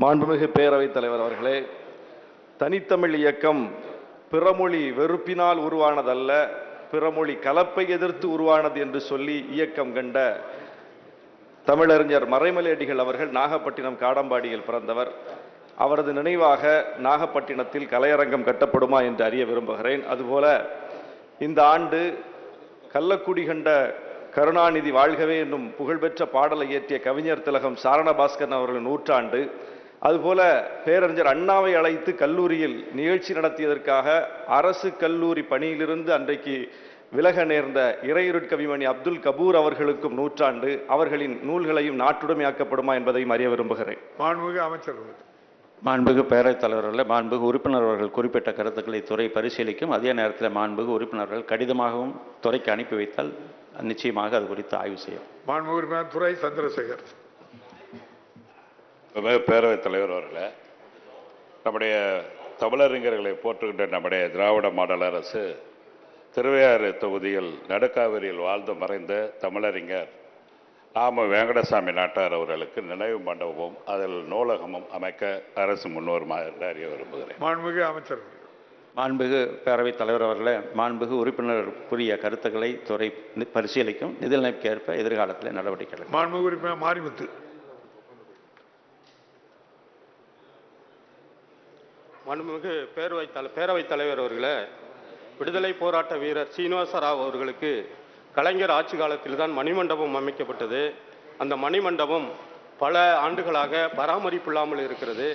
மாண்புமிகு பேரவைத் தலைவர் அவர்களே தனித்தமிழ் இயக்கம் பிறமொழி வெறுப்பினால் உருவானதல்ல பிறமொழி கலப்பை எதிர்த்து உருவானது என்று சொல்லி இயக்கம் கண்ட தமிழறிஞர் மறைமலையடிகள் அவர்கள் நாகப்பட்டினம் காடம்பாடியில் பிறந்தவர். அவரது நினைவாக நாகப்பட்டினத்தில் கலையரங்கம் கட்டப்படுமா என்று அறிய விரும்புகிறேன். அதுபோல இந்த ஆண்டு கள்ளக்குடி கண்ட கருணாநிதி வாழ்கவே என்னும் புகழ்பெற்ற பாடலை இயற்றிய கவிஞர் திலகம் சாரணபாஸ்கரன் அவர்களின் நூற்றாண்டு அதுபோல பேரறிஞர் அண்ணாவை அழைத்து கல்லூரியில் நிகழ்ச்சி நடத்தியதற்காக அரசு கல்லூரி பணியிலிருந்து அன்றைக்கு விலக நேர்ந்த இறையுருட்கவிமணி அப்துல் கபூர் அவர்களுக்கும் நூற்றாண்டு அவர்களின் நூல்களையும் நாட்டுடைமையாக்கப்படுமா என்பதையும் அறிய விரும்புகிறேன். மாண்புமிகு அமைச்சர் அவர்கள். மாண்புகு பேரவைத் தலைவர்களே மாண்புகு உறுப்பினர் அவர்கள் குறிப்பிட்ட கருத்துக்களை துறை பரிசீலிக்கும். அதே நேரத்தில் மாண்புகு உறுப்பினர்கள் கடிதமாகவும் துறைக்கு அனுப்பி வைத்தால் நிச்சயமாக அது குறித்து ஆய்வு செய்யும் உறுப்பினர் துரை சந்திரசேகர். பேரவைத் தலைவர் அவர்களே நம்முடைய தமிழறிஞர்களை போற்றுகின்ற நம்முடைய திராவிட மாடல் அரசு திருவையாறு தொகுதியில் நடுக்காவிரியில் வாழ்ந்து மறைந்த தமிழறிஞர் நாம வேங்கடசாமி நாட்டார் அவர்களுக்கு நினைவு மண்டபமும் அதில் நூலகமும் அமைக்க அரசு முன்வருமா என்று அறிய விரும்புகிறேன் மாண்புமிகு அமைச்சர். மாண்புகு பேரவைத் தலைவர் அவர்களே மாண்புகு உறுப்பினர் கூறிய கருத்துக்களை துறை பரிசீலிக்கும் நிதிநிலைக்கு ஏற்ப எதிர்காலத்தில் நடவடிக்கை எடுக்கும். மாண்புமிகு உறுப்பினர் மாரிமுத்து மாண்புமிகு பேரவை தல பேரவைத் தலைவர் அவர்களே விடுதலை போராட்ட வீரர் சீனிவாச ராவ் அவர்களுக்கு கலைஞர் ஆட்சி காலத்தில் தான் மணிமண்டபம் அமைக்கப்பட்டது. அந்த மணிமண்டபம் பல ஆண்டுகளாக பராமரிப்பில்லாமல் இருக்கிறது.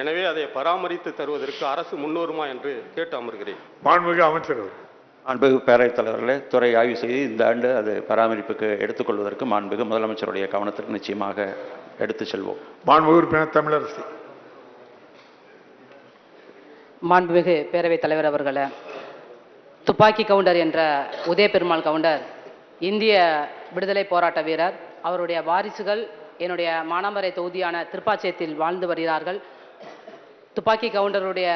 எனவே அதை பராமரித்து தருவதற்கு அரசு முன்வருமா என்று கேட்டு அமர்கிறேன். மாண்புமிகு அமைச்சர் அவர்கள். மாண்புகு பேரவைத் தலைவர்களே துறை ஆய்வு செய்து இந்த ஆண்டு அது பராமரிப்புக்கு எடுத்துக்கொள்வதற்கு மாண்புகு முதலமைச்சருடைய கவனத்திற்கு நிச்சயமாக எடுத்துச் செல்வோம். மாண்புமிகு உறுப்பினர் தமிழரசி. மாண்புமிகு பேரவைத் தலைவர் அவர்களே துப்பாக்கி கவுண்டர் என்ற உதய பெருமாள் கவுண்டர் இந்திய விடுதலை போராட்ட வீரர் அவருடைய வாரிசுகள் என்னுடைய மானாமரை தொகுதியான திருப்பாச்சியத்தில் வாழ்ந்து வருகிறார்கள். துப்பாக்கி கவுண்டருடைய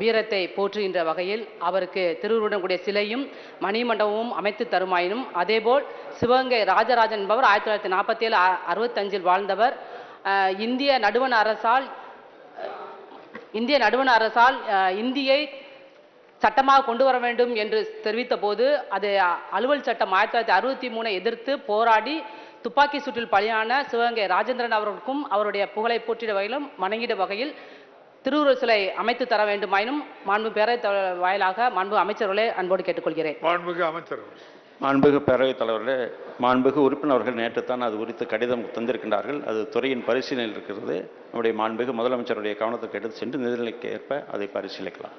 வீரத்தை போற்றுகின்ற வகையில் அவருக்கு திருவுருடன் கூடிய சிலையும் மணிமண்டபமும் அமைத்து தருமாயினும் அதேபோல் சிவகங்கை ராஜராஜன் என்பவர் ஆயிரத்தி தொள்ளாயிரத்தி நாற்பத்தி ஏழு அறுபத்தஞ்சில் வாழ்ந்தவர். இந்திய நடுவண் அரசால் இந்திய நடுவண் அரசால் இந்தியை சட்டமாக கொண்டு வர வேண்டும் என்று தெரிவித்த போது அது அலுவல் சட்டம் ஆயிரத்தி தொள்ளாயிரத்தி அறுபத்தி மூணை எதிர்த்து போராடி துப்பாக்கி சூட்டில் பலியான சிவகங்கை ராஜேந்திரன் அவர்களுக்கும் அவருடைய புகழை போற்றிட வகையிலும் வணங்கிட வகையில் திருவுருவ சிலை அமைத்து தர வேண்டுமாயினும் மாண்பு பேரவை வாயிலாக மாண்பு அமைச்சர்களே அன்போடு கேட்டுக்கொள்கிறேன். மாண்புமிகு அமைச்சர்கள். மாண்புகு பேரவைத் தலைவர்களே மாண்புகு உறுப்பினர்கள் நேற்று தான் அது குறித்து கடிதம் தந்திருக்கின்றார்கள். அது துறையின் பரிசீலனையில் இருக்கிறது. நம்முடைய மாண்புகு முதலமைச்சருடைய கவனத்துக்கு எடுத்து சென்று நிதிநிலைக்கு ஏற்ப அதை பரிசீலிக்கலாம்.